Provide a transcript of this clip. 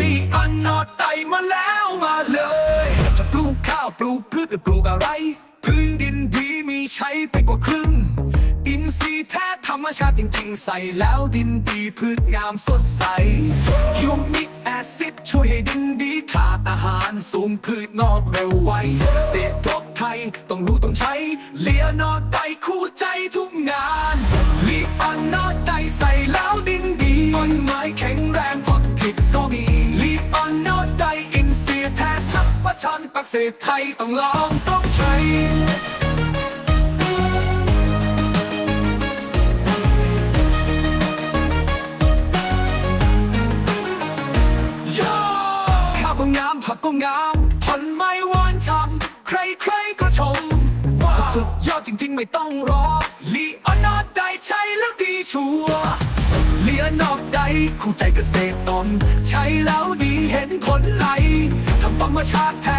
ลีออนนอตไตมาแล้วมาเลย จะปลูกข้าวปลูกพืชหรือปลูกอะไร พื้นดินดีมีใช้ไปกว่าครึ่ง อินทรีย์แท้ธรรมชาติจริงๆ ใส่แล้วดินดีพืชงามสดใสยูมิกแอซิดช่วยให้ดินดีขาดอาหารสูงพืชงอกเร็วไวเกษตรปลอดภัยต้องรู้ต้องใช้เลียนอตไตคู่ใจทุกงาน สัพพชัญเกษไทยต้องลองต้องใช้ข้าวก็งามผักก็งามผลไม้หวานฉ่ำใครๆก็ชม ว่าสุดยอดจริงๆไม่ต้องรอลีออนอดได้ใช้แล้วดีชัวร์ลีออนอดได้คู่ใจเกษตรตนใช้แล้วดี much hot pack.